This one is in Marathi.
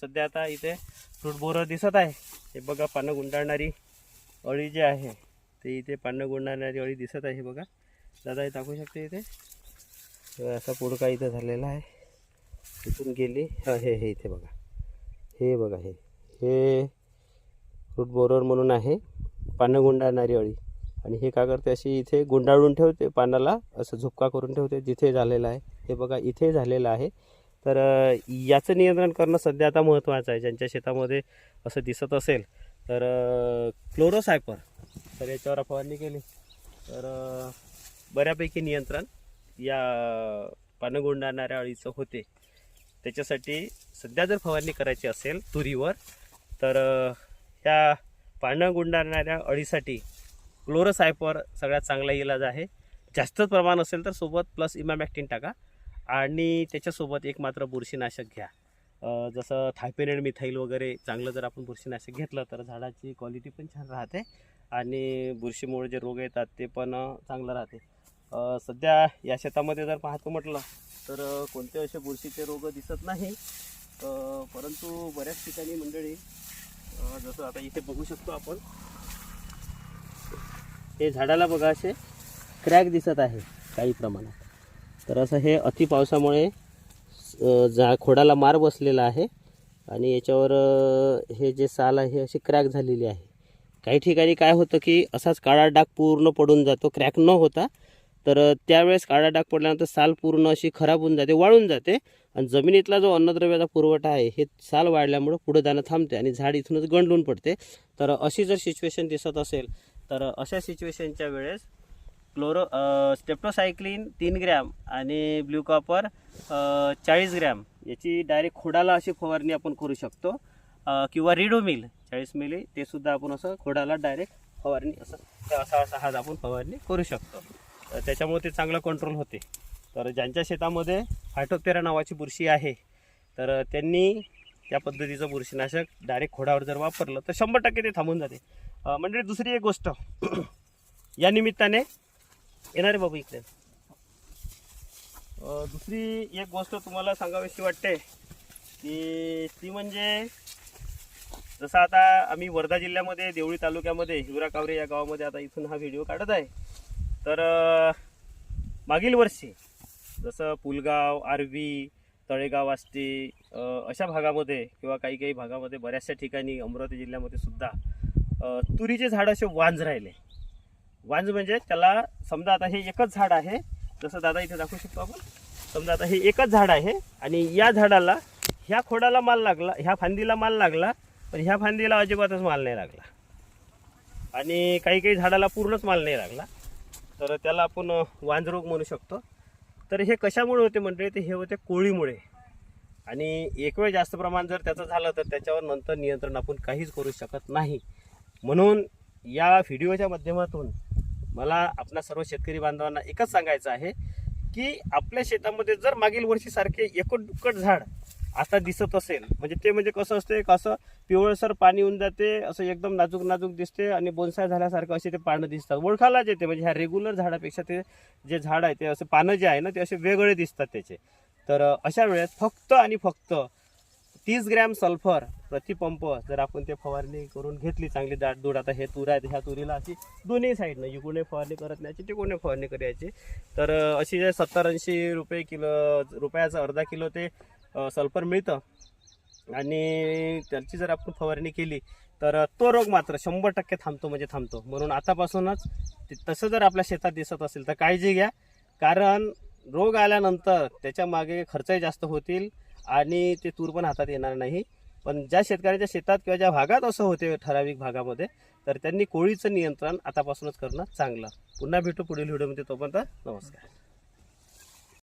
सध्या आता इथे फ्रूट बोरं दिसत आहे. हे बघा पानं गुंडाळणारी अळी जी आहे ते इथे पानं गुंडाळणारी अळी दिसत आहे बघा. दादा हे दाखवू शकते इथे? असा पुडका इथं झालेला आहे. तिथून गेली. हे हे इथे बघा. हे बघा हे. हे फ्रूट बोरर म्हणून आहे. पानं गुंडाळणारी अळी. आणि हे काय करते अशी इथे गुंडाळून ठेवते पानाला असं झुपका करून ठेवते जिथे झालेलं आहे. हे बघा इथे झालेलं आहे. तर याचं नियंत्रण करणं सध्या आता महत्त्वाचं आहे. ज्यांच्या शेतामध्ये असं दिसत असेल तर क्लोरोसायपर तर याच्यावर फवारणी केली. तर बऱ्यापैकी नियंत्रण या पानं गुंडाळणाऱ्या अळीचं होते. त्याच्यासाठी सध्या जर फवारणी करायची असेल तुरीवर तर अ, ह्या पानं गुंडाळणाऱ्या अळीसाठी क्लोरोसायपर सगळ्यात चांगला इलाज आहे. जास्तच प्रमाण असेल तर सोबत प्लस इमॅमॅक्टिन टाका. आणि त्याच्यासोबत एक मात्र बुरशीनाशक घ्या. जसं थायपेनेड मिथाईल वगैरे चांगलं जर आपण बुरशीनाशक घेतलं तर झाडाची क्वालिटी पण छान राहते आणि बुरशीमुळे जे रोग येतात ते पण चांगलं राहते. सध्या या शेतामध्ये जर पाहतो म्हटलं तर कोणते असे बुरशीचे रोग दिसत नाही. परंतु बऱ्याच ठिकाणी मंडळी जसं आता इथे बघू शकतो आपण हे झाडाला बघा असे क्रॅक दिसत आहे काही प्रमाणात. तर असं हे अति पावसामुळे जा खोडाला मार बसलेला आहे. आणि याच्यावर हे जे साल आहे अशी क्रॅक झालेली आहे. काही ठिकाणी काय होतं की असाच काळा डाग पूर्ण पडून जातो. क्रॅक न होता. तर त्यावेळेस काळा डाग पडल्यानंतर साल पूर्ण अशी खराब होऊन जाते वाळून जाते. आणि जमिनीतला जो अन्नद्रव्याचा पुरवठा आहे हे साल वाढल्यामुळं पुढं जाणं थांबते आणि झाड इथूनच गंडलून पडते. तर अशी जर सिच्युएशन दिसत असेल तर अशा सिच्युएशनच्या वेळेस क्लोरो स्टेप्टोसायक्लिन तीन ग्रॅम आणि ब्ल्यू कॉपर चाळीस ग्रॅम. याची डायरेक्ट खोडाला अशी फवारणी आपण करू शकतो. किंवा रिडोमिल चाळीस मिली ते सुद्धा आपण असं खोडाला डायरेक्ट फवारणी असं असा असा आपण फवारणी करू शकतो. तर त्याच्यामुळे ते चांगलं कंट्रोल होते. तर ज्यांच्या शेतामध्ये फायटोप्टेरा नावाची बुरशी आहे तर त्यांनी त्या पद्धतीचं बुरशीनाशक डायरेक्ट खोडावर जर वापरलं तर शंभर टक्के ते थांबून जाते. म्हणजे दुसरी एक गोष्ट. या निमित्ताने येणारे बाबू इकडे. दुसरी एक गोष्ट तुम्हाला सांगावीशी वाटते की ती म्हणजे जसं आता आम्ही वर्धा जिल्ह्यामध्ये देवळी तालुक्यामध्ये हिवरा कावरे या गावामध्ये आता इथून हा व्हिडिओ काढत आहे. तर मागील वर्षी जसं पुलगाव आरवी तळेगाव आष्टी अशा भागामध्ये किंवा काही काही भागामध्ये बऱ्याचशा ठिकाणी अमरावती जिल्ह्यामध्ये सुद्धा तुरीचे झाड असे वांज राहिले. वांज म्हणजे त्याला समजा आता हे एकच झाड आहे जसं दादा इथे दाखवू शकतो आपण. समजा आता हे एकच झाड आहे आणि या झाडाला ह्या खोडाला माल लागला ह्या फांदीला माल लागला पण ह्या फांदीला अजिबातच माल नाही लागला. आणि काही काही झाडाला पूर्णच माल नाही लागला. तर त्याला आपण वांजरोग म्हणू शकतो. तर हे कशामुळे होते म्हणजे ते हे होते कोळीमुळे. आणि एक वेळ जास्त प्रमाण जर त्याचं झालं तर त्याच्यावर नंतर नियंत्रण आपण काहीच करू शकत नाही. म्हणून या व्हिडिओच्या माध्यमातून मला आपल्या सर्व शेतकरी बांधवांना एकच सांगायचं आहे की आपल्या शेतामध्ये जर मागील वर्षीसारखे एकट दुक्कट झाड आता दिसत असेल म्हणजे ते म्हणजे कसं असते कसं पिवळसर पाणी होऊन जाते असं एकदम नाजूक नाजूक दिसते आणि बोनसाय झाल्यासारखं असे ते पानं दिसतात. ओळखायलाच येते म्हणजे ह्या रेग्युलर झाडापेक्षा ते जे झाड आहे ते असे पानं जे आहे ना ते असे वेगळे दिसतात त्याचे. तर अशा वेळेस फक्त आणि फक्त तीस ग्रॅम सल्फर प्रतिपंप जर आपण ते फवारणी करून घेतली चांगली दाट दूड आता हे तूर आहेत ह्या तुरीला अशी दोन्ही साईडनं इकडून फवारणी करत न्यायची तिकडून फवारणी करायची तर अशी जे सत्तर ऐंशी रुपये किलो रुपयाचं अर्धा किलो ते सल्फर मिळतं. आणि त्याची जर आपण फवारणी केली तर तो रोग मात्र शंभर टक्के थांबतो म्हणजे थांबतो. म्हणून आतापासूनच ते- तसं जर आपल्या शेतात दिसत असेल तर काळजी घ्या. कारण रोग आल्यानंतर त्याच्यामागे खर्चही जास्त होतील आणि ते तूर पण हातात येणार नाही. पण ज्या शेतकऱ्याच्या शेतात किंवा ज्या भागात असं होते ठराविक भागामध्ये तर त्यांनी कोळीचं नियंत्रण आतापासूनच करणं चांगलं. पुन्हा भेटू पुढील व्हिडिओमध्ये. तोपर्यंत नमस्कार.